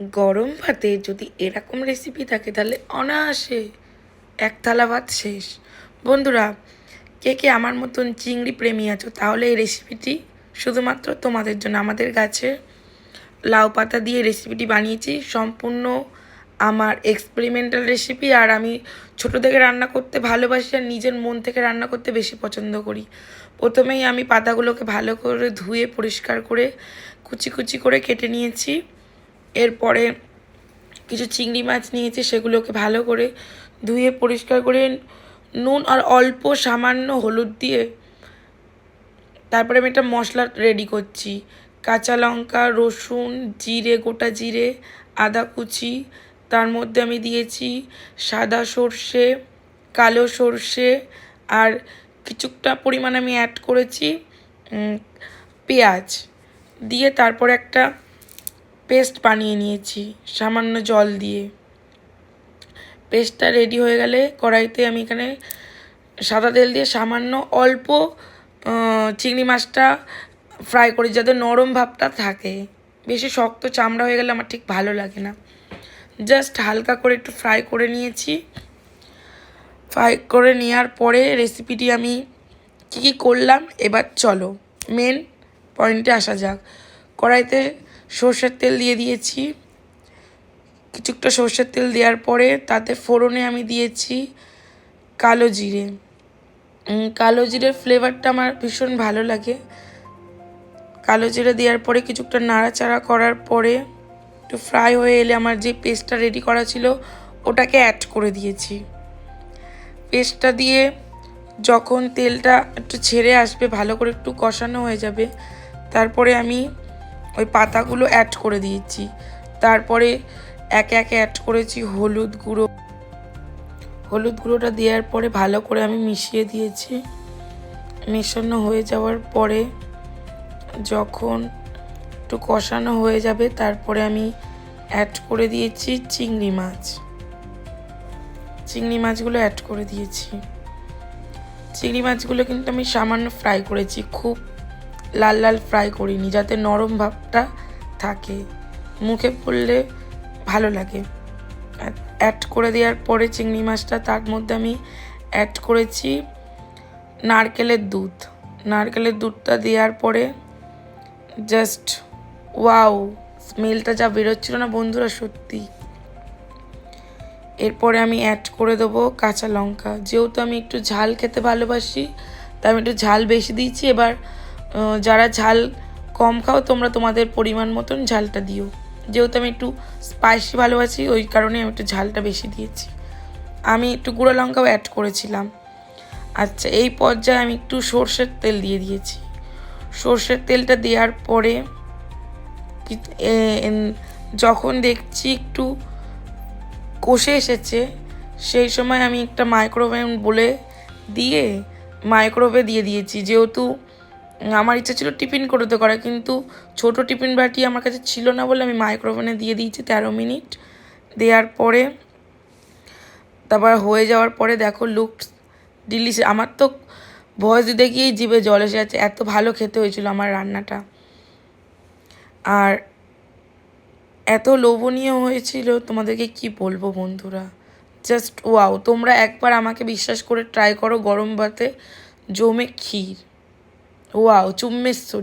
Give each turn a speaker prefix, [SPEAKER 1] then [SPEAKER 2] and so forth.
[SPEAKER 1] গরম ভাতে যদি এরকম রেসিপি থাকে তাহলে অনায়াসে এক থালা ভাত শেষ। বন্ধুরা, কে কে আমার মতন চিংড়ি প্রেমী আছো তাহলে এই রেসিপিটি শুধুমাত্র তোমাদের জন্য, আমাদের গাছে লাউ পাতা দিয়ে রেসিপিটি বানিয়েছি, সম্পূর্ণ আমার এক্সপেরিমেন্টাল রেসিপি আর আমি ছোটো থেকে রান্না করতে ভালোবাসি আর নিজের মন থেকে রান্না করতে বেশি পছন্দ করি। প্রথমেই আমি পাতাগুলোকে ভালো করে ধুয়ে পরিষ্কার করে কুচি কুচি করে কেটে নিয়েছি। এরপরে কিছু চিংড়ি মাছ নিয়েছি, সেগুলোকে ভালো করে ধুয়ে পরিষ্কার করে নুন আর অল্প সামান্য হলুদ দিয়ে তারপরে আমি একটা মশলা রেডি করছি। কাঁচা লঙ্কা, রসুন, জিরে, গোটা জিরে, আদা কুচি, তার মধ্যে আমি দিয়েছি সাদা সর্ষে, কালো সর্ষে আর কিছুটা পরিমাণ আমি অ্যাড করেছি পেঁয়াজ। দিয়ে তারপর একটা পেস্ট বানিয়ে নিয়েছি, সামান্য জল দিয়ে। পেস্টটা রেডি হয়ে গেলে কড়াইতে আমি এখানে সাদা তেল দিয়ে সামান্য অল্প চিংড়ি মাছটা ফ্রাই করি যাতে নরম ভাবটা থাকে। বেশি শক্ত চামড়া হয়ে গেলে আমার ঠিক ভালো লাগে না। জাস্ট হালকা করে একটু ফ্রাই করে নিয়েছি। ফ্রাই করে নেওয়ার পরে রেসিপিটি আমি কী কী করলাম, এবার চলো। মেন পয়েন্টে আসা যাক। কড়াইতে সর্ষের তেল দিয়ে দিয়েছি। কিছুটা সর্ষের তেল দেওয়ার পরে তাতে ফোড়নে আমি দিয়েছি কালো জিরে। কালো জিরের ফ্লেভারটা আমার ভীষণ ভালো লাগে। কালো জিরে দেওয়ার পরে কিছুটা নাড়াচাড়া করার পরে একটু ফ্রাই হয়ে এলে আমার যে পেস্টটা রেডি করা ছিল, ওটাকে অ্যাড করে দিয়েছি। পেস্টটা দিয়ে যখন তেলটা একটু ছেড়ে আসবে, ভালো করে একটু কষানো হয়ে যাবে, তারপরে আমি ওই পাতাগুলো অ্যাড করে দিয়েছি। তারপরে একে একে অ্যাড করেছি হলুদ গুঁড়ো। হলুদ গুঁড়োটা দেওয়ার পরে ভালো করে আমি মিশিয়ে দিয়েছি। মেশানো হয়ে যাওয়ার পরে যখন একটু কষানো হয়ে যাবে, তারপরে আমি অ্যাড করে দিয়েছি চিংড়ি মাছ। চিংড়ি মাছগুলো অ্যাড করে দিয়েছি। চিংড়ি মাছগুলো কিন্তু আমি সামান্য ফ্রাই করেছি, খুব লাল লাল ফ্রাই করিনি, যাতে নরম ভাবটা থাকে। মুখে পড়লে ভালো লাগে। অ্যাড করে দেওয়ার পরে চিংড়ি মাছটা তার মধ্যে আমি অ্যাড করেছি নারকেলের দুধ। নারকেলের দুধটা দেওয়ার পরে জাস্ট ওয়াও স্মেলটা যা বেরোচ্ছিল না বন্ধুরা, সত্যি। এরপরে আমি অ্যাড করে দেবো কাঁচা লঙ্কা। যেহেতু আমি একটু ঝাল খেতে ভালোবাসি, তাই আমি একটু ঝাল বেশি দিয়েছি। এবার যারা ঝাল কম খাও, তোমরা তোমাদের পরিমাণ মতন ঝালটা দিও। যেহেতু আমি একটু স্পাইসি ভালোবাসি, ওই কারণে আমি একটু ঝালটা বেশি দিয়েছি। আমি একটু গুঁড়ো লঙ্কাও অ্যাড করেছিলাম। আচ্ছা এই পর্যায়ে আমি একটু সর্ষের তেল দিয়ে দিয়েছি। সর্ষের তেলটা দেওয়ার পরে যখন দেখছি একটু কষে এসেছে, সেই সময় আমি একটা মাইক্রোওভেন বলে দিয়ে মাইক্রোওয়েভে দিয়ে দিয়েছি। যেহেতু আমার ইচ্ছা ছিল টিফিন করতে করা কিন্তু ছোট টিফিন বাটি আমার কাছে ছিল না বলে আমি মাইক্রোওভেনে দিয়ে দিয়েছি তেরো মিনিট। দেওয়ার পরে, তারপর হয়ে যাওয়ার পরে দেখো লুক ডিলিশ আমার তো ভয়েস দিতে গিয়েই জিভে জল এসে যাচ্ছে, এত ভালো খেতে হয়েছিল আমার রান্নাটা। আর এত লোভনীয় হয়েছিল, তোমাদেরকে কি বলব বন্ধুরা? জাস্ট ওয়াও তোমরা একবার আমাকে বিশ্বাস করে ট্রাই করো গরম ভাতে জমে ক্ষীর। ওয়াও চুম্মেশ্বরী